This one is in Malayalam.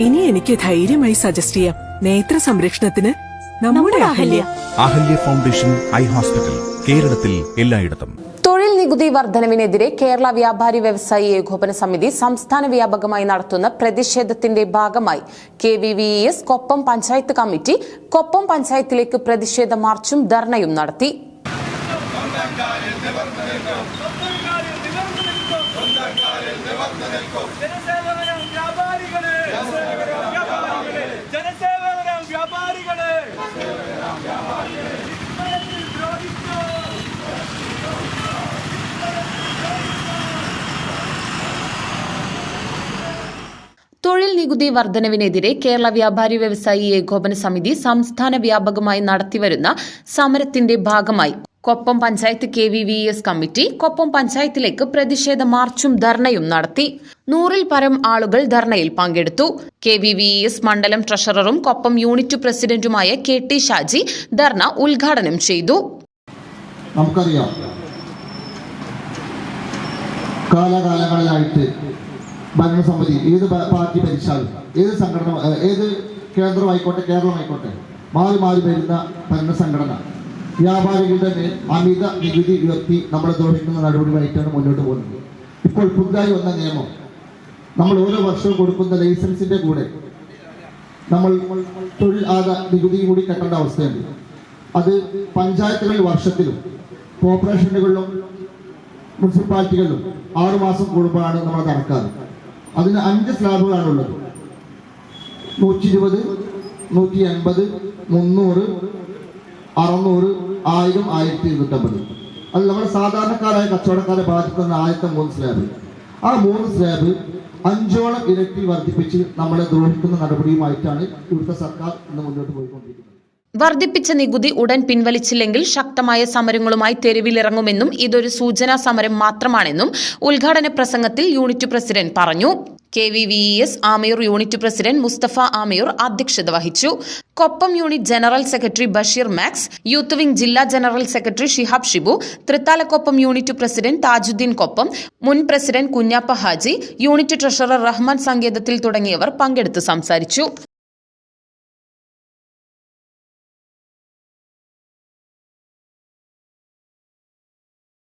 ഇനി എനിക്ക് ധൈര്യമായി സജസ്റ്റ് ചെയ്യാം. നേത്ര സംരക്ഷണത്തിന് നമ്മുടെ Ahalya. Ahalya. Foundation eye hospital കേരളത്തിൽ എല്ലായിടത്തും. തൊഴിൽ നികുതി വർധനവിനെതിരെ കേരള വ്യാപാരി വ്യവസായി ഏകോപന സമിതി സംസ്ഥാന വ്യാപകമായി നടത്തുന്ന പ്രതിഷേധത്തിന്റെ ഭാഗമായി K V V S Koppam panchayat committee Koppam പഞ്ചായത്തിലേക്ക് പ്രതിഷേധ മാർച്ചും ധർണയും നടത്തി. തൊഴിൽ നികുതി വർധനവിനെതിരെ കേരള വ്യാപാരി വ്യവസായി ഏകോപന സമിതി സംസ്ഥാന വ്യാപകമായി നടത്തിവരുന്ന സമരത്തിന്റെ ഭാഗമായി Koppam panchayat K V V S committee Koppam പഞ്ചായത്തിലേക്ക് പ്രതിഷേധ മാർച്ചും ധർണയും നടത്തി. നൂറിൽ പരം ആളുകൾ ധർണയിൽ പങ്കെടുത്തു. കെ വി വി എസ് മണ്ഡലം ട്രഷററും കൊപ്പം യൂണിറ്റ് പ്രസിഡന്റുമായ കെ ടി ഷാജി ധർണ ഉദ്ഘാടനം ചെയ്തു. നമുക്കറിയാം. കാലാകാലങ്ങളിലായിട്ട് ഭരണസമിതി ഏത് പാർട്ടി ഭരിച്ചാലും ഏത് സംഘടന ഏത് കേന്ദ്രമായിക്കോട്ടെ കേരളമായിക്കോട്ടെ മാറി മാറി വരുന്ന ഭരണ സംഘടന. വ്യാപാരികളുടെ മേൽ അമിത നികുതി ഉയർത്തി നമ്മളെ ദ്രോഹിക്കുന്ന നടപടികളായിട്ടാണ് മുന്നോട്ട് പോകുന്നത്. ഇപ്പോൾ പുതുതായി വന്ന നിയമം നമ്മൾ ഓരോ വർഷവും കൊടുക്കുന്ന ലൈസൻസിന്റെ കൂടെ നമ്മൾ തൊഴിൽ ആദ നികുതി കൂടി കെട്ടേണ്ട അവസ്ഥയുണ്ട്. അത് പഞ്ചായത്തുകളിൽ വർഷത്തിലും കോർപ്പറേഷനുകളിലും മുനിസിപ്പാലിറ്റികളിലും ആറുമാസം കൂടുമ്പോഴാണ് നമ്മൾ അത് അടക്കാറ്. അതിന് അഞ്ച് സ്ലാബുകളാണ് ഉള്ളത്. നൂറ്റി ഇരുപത് നൂറ്റി എൺപത് മുന്നൂറ് അറുന്നൂറ് ആയിരം ആയിരത്തി ഇരുന്നൂറ്റമ്പത് അത് നമ്മുടെ സാധാരണക്കാരായ കച്ചവടക്കാരെ ബാധിക്കുന്ന ആദ്യത്തെ മൂന്ന് സ്ലാബ്. ആ മൂന്ന് സ്ലാബ് അഞ്ചോളം ഇരട്ടി വർദ്ധിപ്പിച്ച് നമ്മളെ ദ്രോഹിക്കുന്ന നടപടിയുമായിട്ടാണ് ഇവിടുത്തെ സർക്കാർ ഇന്ന് മുന്നോട്ട് പോയിക്കൊണ്ടിരിക്കുന്നത്. വർദ്ധിപ്പിച്ച നികുതി ഉടൻ പിൻവലിച്ചില്ലെങ്കിൽ ശക്തമായ സമരങ്ങളുമായി തെരുവിലിറങ്ങുമെന്നും ഇതൊരു സൂചനാ സമരം മാത്രമാണെന്നും ഉദ്ഘാടന പ്രസംഗത്തിൽ യൂണിറ്റ് പ്രസിഡന്റ് പറഞ്ഞു. K V V S Amayur unit president Mustafa Amayur അധ്യക്ഷത വഹിച്ചു. Koppam unit general secretary Basheer max youth wing ജില്ലാ ജനറൽ സെക്രട്ടറി ഷിഹാബ് ഷിബു തൃത്താലക്കൊപ്പം യൂണിറ്റ് പ്രസിഡന്റ് താജുദ്ദീൻ കൊപ്പം മുൻ president Kunjappa Haji unit treasurer Rahman സങ്കേതത്തിൽ തുടങ്ങിയവർ പങ്കെടുത്ത് സംസാരിച്ചു.